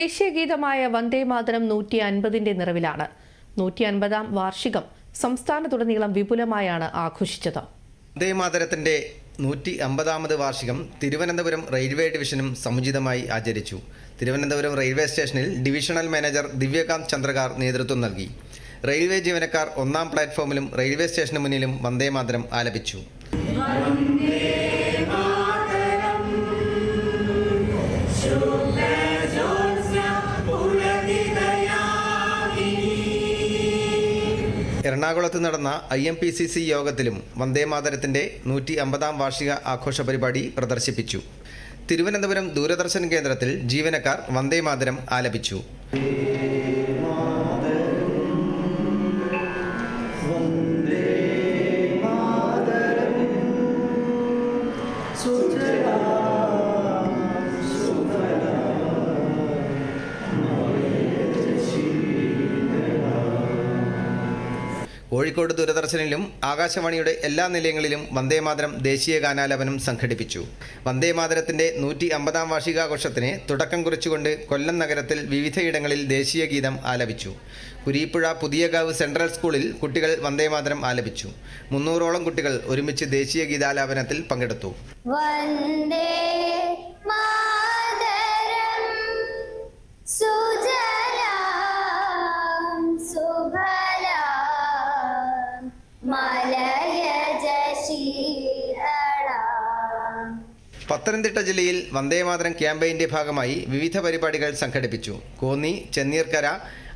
ദേശീയഗീതമായ വന്ദേ മാതരം നൂറ്റി അൻപതിന്റെ നിറവിലാണ്. നൂറ്റി അൻപതാം വാർഷികം സംസ്ഥാനത്തുടനീളം വിപുലമായാണ് ആഘോഷിച്ചത്. വന്ദേമാതരത്തിന്റെ നൂറ്റി അമ്പതാമത് വാർഷികം തിരുവനന്തപുരം റെയിൽവേ ഡിവിഷനും സമുചിതമായി ആചരിച്ചു. തിരുവനന്തപുരം റെയിൽവേ സ്റ്റേഷനിൽ ഡിവിഷണൽ മാനേജർ ദിവ്യകാന്ത് ചന്ദ്രകാർ നേതൃത്വം നൽകി. റെയിൽവേ ജീവനക്കാർ ഒന്നാം പ്ലാറ്റ്ഫോമിലും റെയിൽവേ സ്റ്റേഷന് മുന്നിലും വന്ദേമാതരം ആലപിച്ചു. എറണാകുളത്ത് നടന്ന I M P C C യോഗത്തിലും വന്ദേമാതരത്തിന്റെ നൂറ്റി അമ്പതാം വാർഷിക ആഘോഷ പരിപാടി പ്രദർശിപ്പിച്ചു. തിരുവനന്തപുരം ദൂരദർശൻ കേന്ദ്രത്തിൽ ജീവനക്കാർ വന്ദേമാതരം ആലപിച്ചു. കോഴിക്കോട് ദൂരദർശനിലും ആകാശവാണിയുടെ എല്ലാ നിലയങ്ങളിലും വന്ദേമാതരം ദേശീയ ഗാനാലാപനം സംഘടിപ്പിച്ചു. വന്ദേമാതരത്തിന്റെ നൂറ്റി അമ്പതാം വാർഷികാഘോഷത്തിന് തുടക്കം കുറിച്ചുകൊണ്ട് കൊല്ലം നഗരത്തിൽ വിവിധയിടങ്ങളിൽ ദേശീയ ഗീതം ആലപിച്ചു. കുരീപ്പുഴ പുതിയകാവ് സെൻട്രൽ സ്കൂളിൽ കുട്ടികൾ വന്ദേമാതരം ആലപിച്ചു. മുന്നൂറോളം കുട്ടികൾ ഒരുമിച്ച് ദേശീയ ഗീതാലാപനത്തിൽ പങ്കെടുത്തു. വന്ദേ മാതരം പത്തനംതിട്ട ജില്ലയിൽ വന്ദേമാതരം ക്യാമ്പയിന്റെ ഭാഗമായി വിവിധ പരിപാടികൾ സംഘടിപ്പിച്ചു. കോന്നി ചെന്നീർക്കര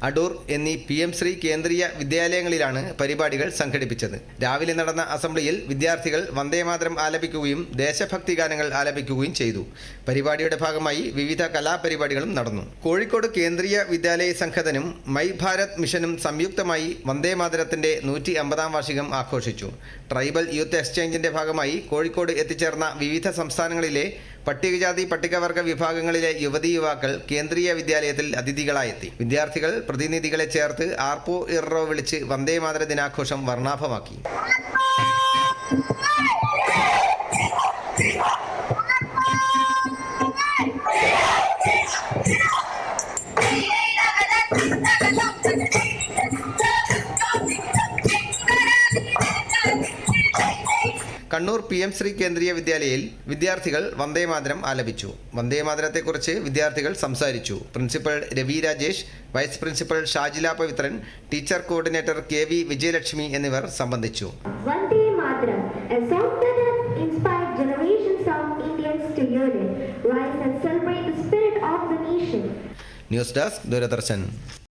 അടൂർ എന്നീ പി എം ശ്രീ കേന്ദ്രീയ വിദ്യാലയങ്ങളിലാണ് പരിപാടികൾ സംഘടിപ്പിച്ചത്. രാവിലെ നടന്ന അസംബ്ലിയിൽ വിദ്യാർത്ഥികൾ വന്ദേമാതരം ആലപിക്കുകയും ദേശഭക്തി ഗാനങ്ങൾ ആലപിക്കുകയും ചെയ്തു. പരിപാടിയുടെ ഭാഗമായി വിവിധ കലാപരിപാടികളും നടന്നു. കോഴിക്കോട് കേന്ദ്രീയ വിദ്യാലയ സംഘത്തിനും മൈ ഭാരത് മിഷനും സംയുക്തമായി വന്ദേമാതരത്തിന്റെ നൂറ്റി അമ്പതാം വാർഷികം ആഘോഷിച്ചു. ട്രൈബൽ യൂത്ത് എക്സ്ചേഞ്ചിന്റെ ഭാഗമായി കോഴിക്കോട് എത്തിച്ചേർന്ന വിവിധ സംസ്ഥാനങ്ങളിലെ പട്ടികജാതി പട്ടികവർഗ വിഭാഗങ്ങളിലെ യുവതി യുവാക്കൾ കേന്ദ്രീയ വിദ്യാലയത്തിൽ അതിഥികളായെത്തി. വിദ്യാർത്ഥികൾ പ്രതിനിധികളെ ചേർത്ത് ആർപ്പോ ഇറോ വിളിച്ച് വന്ദേമാതര ദിനാഘോഷം വർണാഭമാക്കി. കണ്ണൂർ പി എം ശ്രീ കേന്ദ്രീയ വിദ്യാലയയിൽ വിദ്യാർത്ഥികൾ വന്ദേമാതരം ആലപിച്ചു. വന്ദേമാതരത്തെക്കുറിച്ച് വിദ്യാർത്ഥികൾ സംസാരിച്ചു. Principal Ravi Rajesh vice principal Shajila Pavithran teacher coordinator K V Vijayalakshmi എന്നിവർ സംബന്ധിച്ചു. News desk Doordarshan.